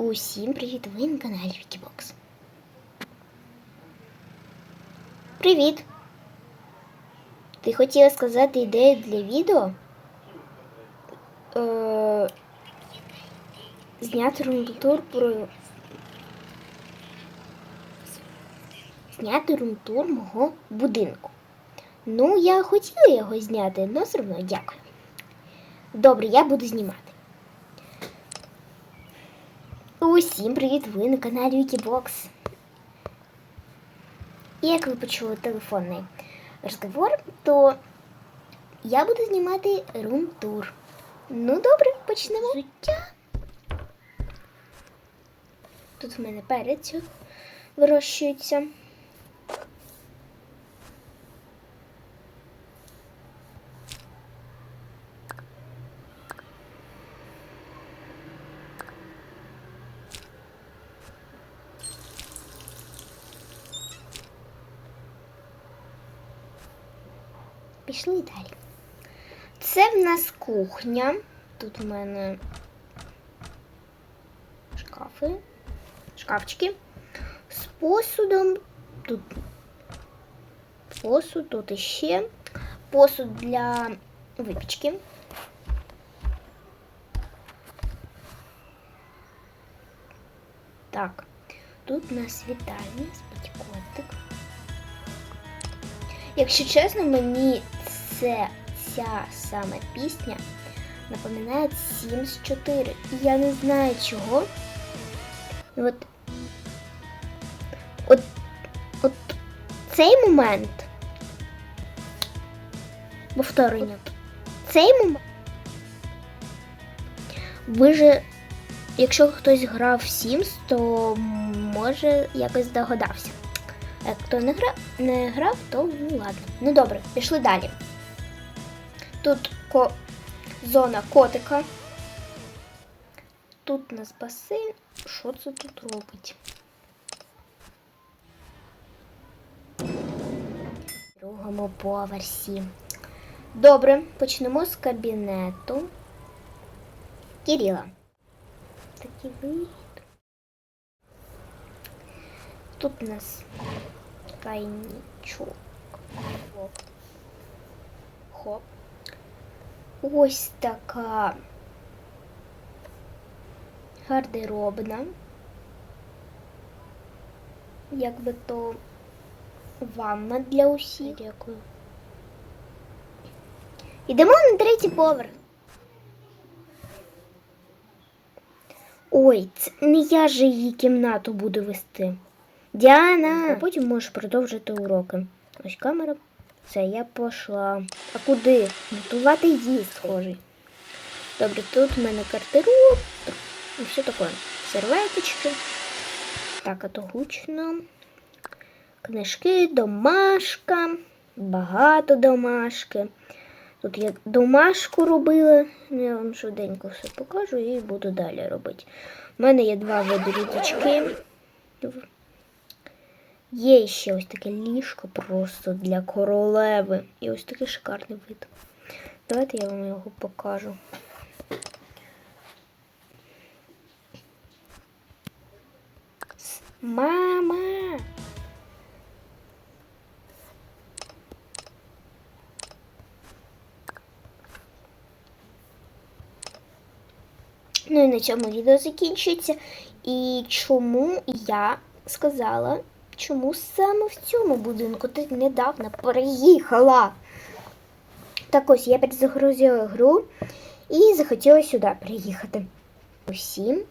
Усім привіт! Ви на каналі Вікібокс. Привіт! Ти хотіла сказати ідею для відео? Е, зняти румтур про. Зняти румтур мого будинку. Ну, я хотіла його зняти, але все одно дякую. Добре, я буду знімати. Усім привіт! Ви на каналі Вікібокс. І як ви почули телефонний розговор, то я буду знімати рум-тур. Ну, добре, почнемо. Життя. Тут в мене перець вирощується. Пішли далі. Це в нас кухня. Тут у мене шкафи, шкафчики з посудом. Тут посуд, тут іще посуд для випічки. Так, тут у нас вітальня, спить котик. Якщо чесно, мені це ця саме пісня напоминає Sims 4. І я не знаю чого. Ну, От, от, от цей момент. Повторення. Цей момент. Ви же, якщо хтось грав в Sims, то може якось здогадався. Як хто не грав, не грав, то ну ладно. Ну добре, пішли далі. Тут ко... зона котика. Тут у нас басейн. Що це тут робить? Другому поверсі. Добре, почнемо з кабінету. Кирила. Такий вид. Тут у нас тайничок. Хоп. Хоп. Ось така гардеробна. Якби то ванна для усіх. Дякую. Ідемо на третій поверх. Ой, це не я же її кімнату буду вести. Діана, а потім можеш продовжити уроки. Ось камера. Все, я пішла. А куди? Готувати їсть схожий. Добре, тут в мене гардероб і все таке. Серветочки. Так, а то гучно. Книжки, домашка. Багато домашки. Тут я домашку робила. Я вам швиденько все покажу і буду далі робити. У мене є два види. Є ще ось таке ліжко просто для королеви. І ось такий шикарний вид. Давайте я вам його покажу. Мама! Ну і на цьому відео закінчується. І чому я сказала, чому саме в цьому будинку ти недавно переїхала? Так ось я перезагрузила гру і захотіла сюди приїхати. Усім